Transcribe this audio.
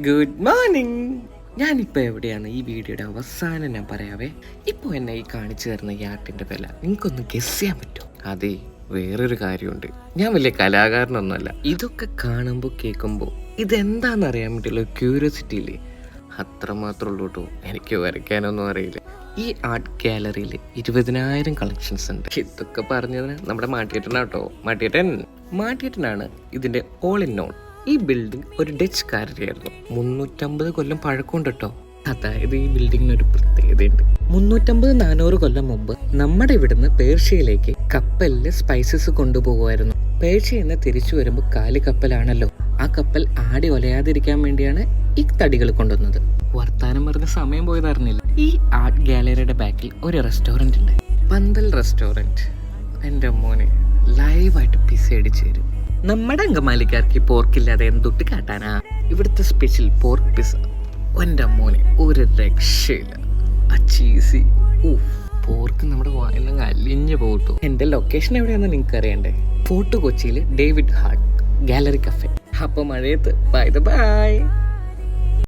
Good morning ഞാനിപ്പോൾ എവിടെയാണ് ഈ വീഡിയോയുടെ അവസാനം ഞാൻ പറയാവേ. ഇപ്പോൾ എന്നെ ഈ കാണിച്ചു തരുന്ന ഈ ആർട്ടിന്റെ വില നിങ്ങൾക്കൊന്ന് ഗസ് ചെയ്യാൻ പറ്റുമോ? അതെ വേറൊരു കാര്യമുണ്ട്. ഞാൻ വലിയ കലാകാരനൊന്നുമല്ല. ഇതൊക്കെ കാണുമ്പോൾ കേൾക്കുമ്പോൾ ഇതെന്താണെന്ന് അറിയാൻ വേണ്ടിയുള്ള ക്യൂരിയോസിറ്റി ഇല്ലേ? അത്രമാത്രം ഉള്ളൂ കേട്ടോ. എനിക്ക് വരയ്ക്കാനൊന്നും അറിയില്ല. ഈ ആർട്ട് ഗാലറിയിൽ ഇരുപതിനായിരം കളക്ഷൻസ് ഉണ്ട്. ഇതൊക്കെ പറഞ്ഞതിന് നമ്മുടെ മാട്ടിയേട്ടനാട്ടോ മാട്ടിയേട്ടൻ. മാട്ടിയേട്ടനാണ് ഇതിന്റെ ഓൾ ഇൻ ഓൾ ഈ ബിൽഡിംഗ് ഒരു ഡച്ച് കാരനായിരുന്നു. മുന്നൂറ്റമ്പത് കൊല്ലം പഴക്കമുണ്ട് കേട്ടോ അതായത് ഈ ബിൽഡിങ്ങിന് ഒരു പ്രത്യേകതയുണ്ട്. മുന്നൂറ്റമ്പത് നാനൂറ് കൊല്ലം മുമ്പ് നമ്മുടെ ഇവിടുന്ന് പേർഷ്യയിലേക്ക് കപ്പലിൽ സ്പൈസസ് കൊണ്ടുപോകുമായിരുന്നു. പേർഷ്യയിൽ നിന്ന് തിരിച്ചു വരുമ്പോൾ കാലി കപ്പലാണല്ലോ. ആ കപ്പൽ ആടി ഒലയാതിരിക്കാൻ വേണ്ടിയാണ് ഈ തടികൾ കൊണ്ടുവന്നത്. വർത്താനം പറഞ്ഞ സമയം പോയതറിഞ്ഞില്ല ഈ ആർട്ട് ഗാലറിയുടെ ബാക്കിൽ ഒരു റെസ്റ്റോറന്റ് ഉണ്ട്. പന്തൽ റെസ്റ്റോറന്റ് എന്റെ മോനെ ലൈവായിട്ട് പിസ അടിച്ചു തരും. നമ്മുടെ അങ്കമാലിക്കാർക്ക് പോർക്കില്ലാതെ എന്തൊട്ട് കാട്ടാനാ? ഇവിടുത്തെ സ്പെഷ്യൽ പോർക്ക് പിസ എന്റെ മോനെ ഒരു രക്ഷയില്ല. ആ ചീസി പോർക്ക് നമ്മുടെ വായന അലിഞ്ഞു പോട്ടു എന്റെ ലൊക്കേഷൻ എവിടെയാണെന്ന് നിങ്ങൾക്ക് അറിയണ്ടേ? ഫോർട്ട് കൊച്ചിയിൽ ഡേവിഡ് ഹാർട്ട് ഗാലറി കഫേ അപ്പോൾ മഴയത്ത് ബൈ ദ ബൈ